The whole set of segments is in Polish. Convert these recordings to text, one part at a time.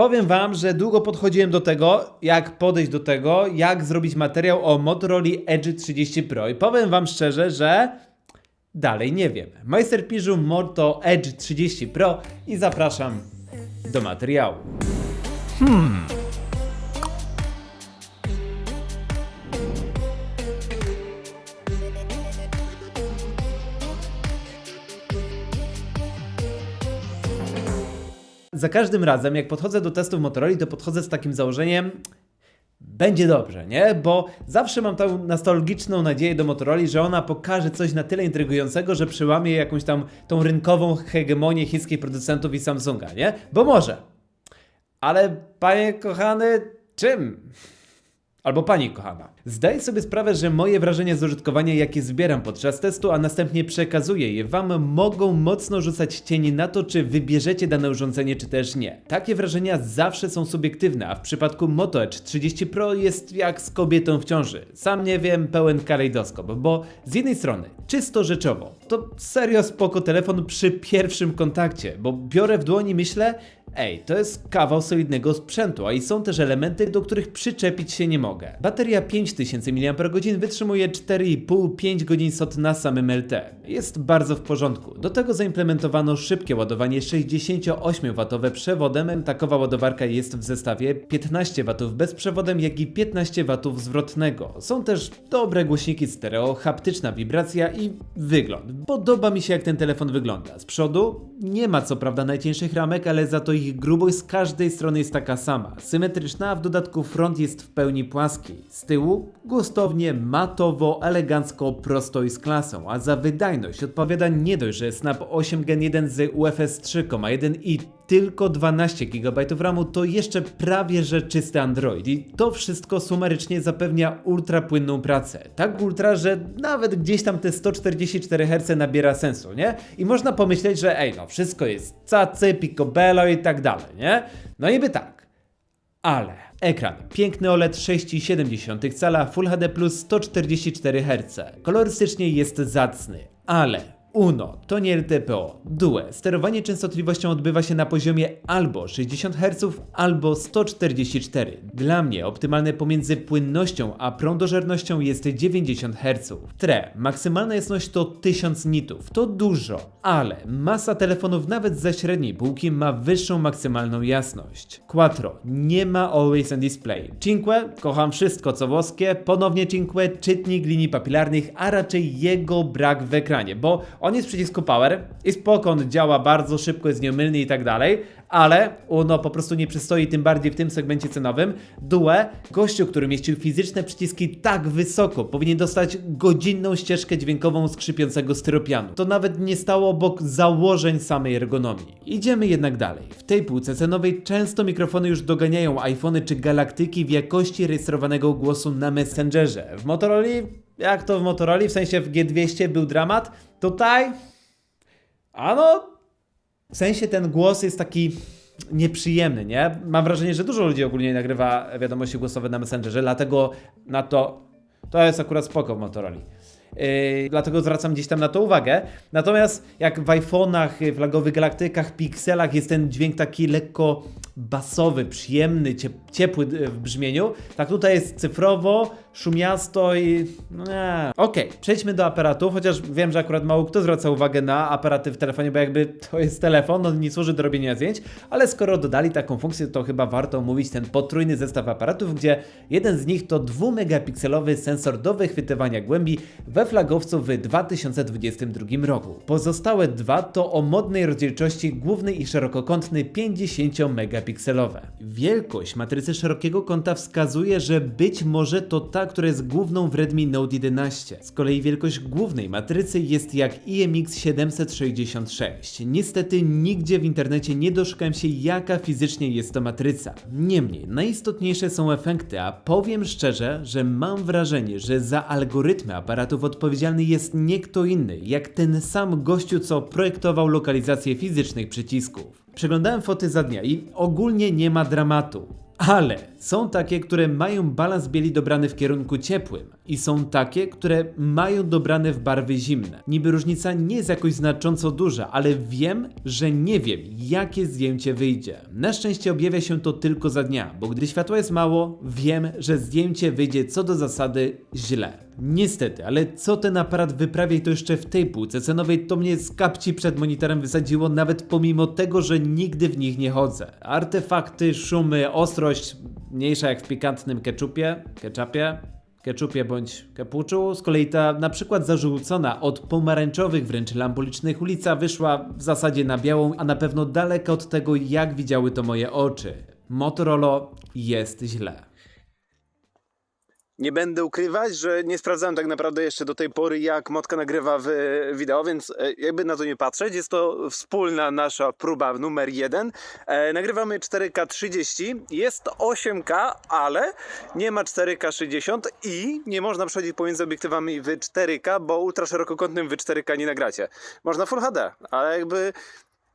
Powiem wam, że długo podchodziłem do tego, jak podejść do tego, jak zrobić materiał o Motorola Edge 30 Pro i powiem wam szczerze, że dalej nie wiem. Majster piżu Moto Edge 30 Pro i zapraszam do materiału. Za każdym razem, jak podchodzę do testów Motorola, to podchodzę z takim założeniem, będzie dobrze, nie? Bo zawsze mam tą nostalgiczną nadzieję do Motorola, że ona pokaże coś na tyle intrygującego, że przełamie jakąś tam tą rynkową hegemonię chińskich producentów i Samsunga, nie? Bo może. Ale panie kochany, czym? Albo pani kochana. Zdaję sobie sprawę, że moje wrażenia z użytkowania, jakie zbieram podczas testu, a następnie przekazuję je wam, mogą mocno rzucać cień na to, czy wybierzecie dane urządzenie, czy też nie. Takie wrażenia zawsze są subiektywne, a w przypadku Moto Edge 30 Pro jest jak z kobietą w ciąży. Sam nie wiem, pełen kalejdoskop, bo z jednej strony, czysto rzeczowo, to serio spoko telefon przy pierwszym kontakcie, bo biorę w dłoni myślę, Ej, to jest kawał solidnego sprzętu, a i są też elementy, do których przyczepić się nie mogę. Bateria 5000 mAh wytrzymuje 4,5-5 godzin SOT na samym LT. Jest bardzo w porządku. Do tego zaimplementowano szybkie ładowanie 68W przewodem. Takowa ładowarka jest w zestawie 15W bezprzewodem, jak i 15W zwrotnego. Są też dobre głośniki stereo, haptyczna wibracja i wygląd. Podoba mi się jak ten telefon wygląda. Z przodu nie ma co prawda najcieńszych ramek, ale za to ich grubość z każdej strony jest taka sama. Symetryczna, a w dodatku front jest w pełni płaski. Z tyłu gustownie, matowo, elegancko, prosto i z klasą, a za wydajność odpowiada nie dość, że Snap 8 Gen 1 z UFS 3,1 i tylko 12 GB RAMu to jeszcze prawie że czysty Android i to wszystko sumarycznie zapewnia ultra płynną pracę. Tak ultra, że nawet gdzieś tam te 144 Hz nabiera sensu, nie? I można pomyśleć, że ej, no wszystko jest cacy, picobello i tak dalej, nie? No niby tak. Ale ekran. Piękny OLED 6,7 cala Full HD plus 144 Hz. Kolorystycznie jest zacny, ale Uno, to nie LTPO. Due. Sterowanie częstotliwością odbywa się na poziomie albo 60 Hz, albo 144. Dla mnie optymalne pomiędzy płynnością a prądożernością jest 90 Hz. Tre. Maksymalna jasność to 1000 nitów. To dużo, ale masa telefonów nawet ze średniej półki ma wyższą maksymalną jasność. Quattro. Nie ma Always on Display. Cinque. Kocham wszystko co włoskie. Ponownie Cinque. Czytnik linii papilarnych, a raczej jego brak w ekranie, bo on jest przycisku Power i spoko, on działa bardzo szybko, jest nieomylny i tak dalej, ale Uno po prostu nie przystoi, tym bardziej w tym segmencie cenowym. Due, gościu, który mieścił fizyczne przyciski tak wysoko, powinien dostać godzinną ścieżkę dźwiękową skrzypiącego styropianu. To nawet nie stało obok założeń samej ergonomii. Idziemy jednak dalej. W tej półce cenowej często mikrofony już doganiają iPhony czy Galaktyki w jakości rejestrowanego głosu na Messengerze. W Motorola jak to w Motorola, w sensie w G200 był dramat, tutaj, a no, w sensie ten głos jest taki nieprzyjemny, nie? Mam wrażenie, że dużo ludzi ogólnie nagrywa wiadomości głosowe na Messengerze, dlatego na to, to jest akurat spoko w Motorola. Yy, dlatego zwracam gdzieś tam na to uwagę. Natomiast jak w iPhone'ach, flagowych galaktykach, pikselach jest ten dźwięk taki lekko basowy, przyjemny, ciep ciepły yy, w brzmieniu, tak tutaj jest cyfrowo, szumiasto i... Nie. Okej, przejdźmy do aparatów, chociaż wiem, że akurat mało kto zwraca uwagę na aparaty w telefonie, bo jakby to jest telefon, on nie służy do robienia zdjęć, ale skoro dodali taką funkcję, to chyba warto omówić ten potrójny zestaw aparatów, gdzie jeden z nich to 2-megapikselowy sensor do wychwytywania głębi we flagowcu w 2022 roku. Pozostałe dwa to o modnej rozdzielczości główny i szerokokątny 50-megapikselowe. Wielkość matrycy szerokiego kąta wskazuje, że być może to ta, która jest główną w Redmi Note 11. Z kolei wielkość głównej matrycy jest jak IMX 766. Niestety nigdzie w internecie nie doszukałem się jaka fizycznie jest to matryca. Niemniej, najistotniejsze są efekty, a powiem szczerze, że mam wrażenie, że za algorytmy aparatów odpowiedzialny jest nie kto inny, jak ten sam gościu, co projektował lokalizację fizycznych przycisków. Przeglądałem foty za dnia i ogólnie nie ma dramatu. Ale są takie, które mają balans bieli dobrany w kierunku ciepłym. I są takie, które mają dobrane w barwy zimne. Niby różnica nie jest jakoś znacząco duża, ale wiem, że nie wiem, jakie zdjęcie wyjdzie. Na szczęście objawia się to tylko za dnia, bo gdy światła jest mało, wiem, że zdjęcie wyjdzie co do zasady źle. Niestety, ale co ten aparat wyprawia i to jeszcze w tej półce cenowej, to mnie z kapci przed monitorem wysadziło nawet pomimo tego, że nigdy w nich nie chodzę. Artefakty, szumy, ostrość, mniejsza jak w pikantnym keczupie, ketchupie, keczupie bądź kepuczu. Z kolei ta na przykład zarzucona od pomarańczowych wręcz lamp ulicznych ulica wyszła w zasadzie na białą, a na pewno daleka od tego jak widziały to moje oczy. Motorola jest źle. Nie będę ukrywać, że nie sprawdzałem tak naprawdę jeszcze do tej pory, jak Motka nagrywa w wideo, więc e, jakby na to nie patrzeć, jest to wspólna nasza próba numer jeden. E, nagrywamy 4K 30, jest 8K, ale nie ma 4K 60 i nie można przechodzić pomiędzy obiektywami w 4K, bo ultraszerokokątnym w 4K nie nagracie. Można Full HD, ale jakby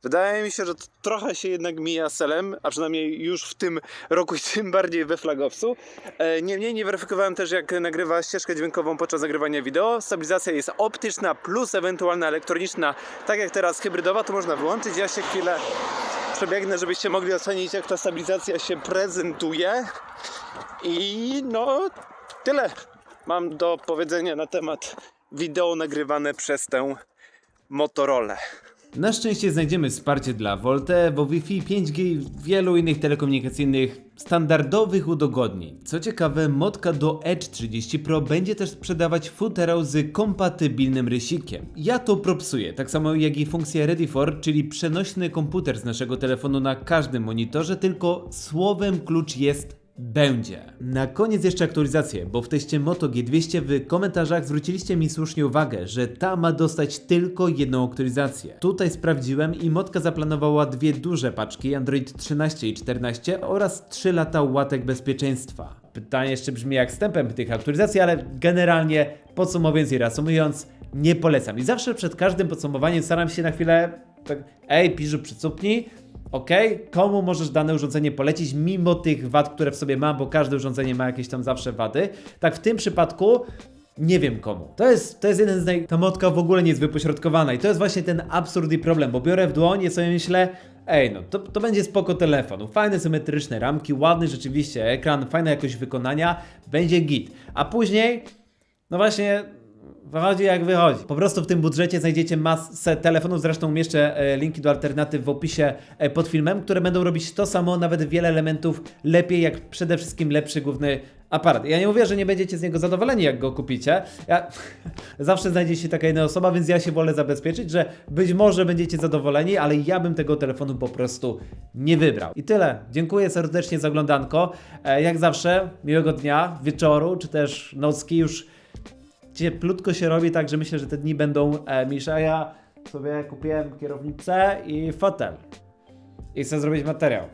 Wydaje mi się, że trochę się jednak mija celem, a przynajmniej już w tym roku i tym bardziej we flagowcu. E, Niemniej nie weryfikowałem też jak nagrywa ścieżkę dźwiękową podczas nagrywania wideo. Stabilizacja jest optyczna plus ewentualna elektroniczna, tak jak teraz hybrydowa, to można wyłączyć. Ja się chwilę przebiegnę, żebyście mogli ocenić jak ta stabilizacja się prezentuje. I no tyle mam do powiedzenia na temat wideo nagrywane przez tę Motorola. Na szczęście znajdziemy wsparcie dla VoLTE, bo Wi-Fi 5G i wielu innych telekomunikacyjnych standardowych udogodnień. Co ciekawe, modka do Edge 30 Pro będzie też sprzedawać futerał z kompatybilnym rysikiem. Ja to propsuję, tak samo jak i funkcja Ready for, czyli przenośny komputer z naszego telefonu na każdym monitorze, tylko słowem klucz jest będzie. Na koniec jeszcze aktualizację, bo w teście Moto G200 w komentarzach zwróciliście mi słusznie uwagę, że ta ma dostać tylko jedną aktualizację. Tutaj sprawdziłem i Motka zaplanowała dwie duże paczki Android 13 i 14 oraz 3 lata łatek bezpieczeństwa. Pytanie jeszcze brzmi jak tempem tych aktualizacji, ale generalnie podsumowując i reasumując, nie polecam. I zawsze przed każdym podsumowaniem staram się na chwilę tak, ej, piżu przycupnij, Ok, komu możesz dane urządzenie polecić mimo tych wad, które w sobie ma, bo każde urządzenie ma jakieś tam zawsze wady. Tak w tym przypadku nie wiem komu. To jest, to jest jeden z naj... Ta motka w ogóle nie jest wypośrodkowana i to jest właśnie ten absurd i problem, bo biorę w dłoń i sobie myślę, ej no, to, to będzie spoko telefon, fajne symetryczne ramki, ładny rzeczywiście ekran, fajna jakość wykonania, będzie git. A później, no właśnie, Wychodzi jak wychodzi. Po prostu w tym budżecie znajdziecie masę telefonów, zresztą umieszczę e, linki do alternatyw w opisie e, pod filmem, które będą robić to samo, nawet wiele elementów lepiej, jak przede wszystkim lepszy główny aparat. Ja nie mówię, że nie będziecie z niego zadowoleni, jak go kupicie. Ja, zawsze znajdzie się taka jedna osoba, więc ja się wolę zabezpieczyć, że być może będziecie zadowoleni, ale ja bym tego telefonu po prostu nie wybrał. I tyle. Dziękuję serdecznie za oglądanko. E, Jak zawsze, miłego dnia, wieczoru, czy też nocki już cieplutko się robi, także myślę, że te dni będą e, milsze. A ja sobie kupiłem kierownicę i fotel. I chcę zrobić materiał.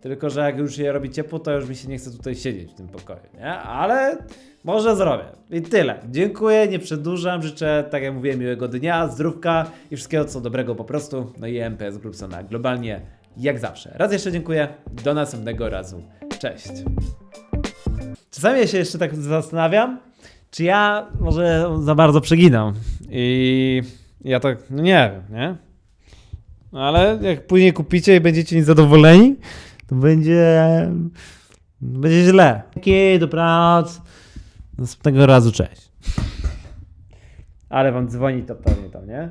Tylko, że jak już się robi ciepło, to już mi się nie chce tutaj siedzieć w tym pokoju, nie? Ale może zrobię. I tyle. Dziękuję, nie przedłużam. Życzę, tak jak mówiłem, miłego dnia, zdrówka i wszystkiego co dobrego po prostu. No i MPS Groupsona globalnie jak zawsze. Raz jeszcze dziękuję. Do następnego razu. Cześć. Czasami ja się jeszcze tak zastanawiam, czy ja może za bardzo przeginam i ja tak, no nie wiem, nie? No ale jak później kupicie i będziecie niezadowoleni, to będzie, będzie źle. Okej, dobranoc. Następnego razu, cześć. Ale wam dzwoni to pewnie tam, nie?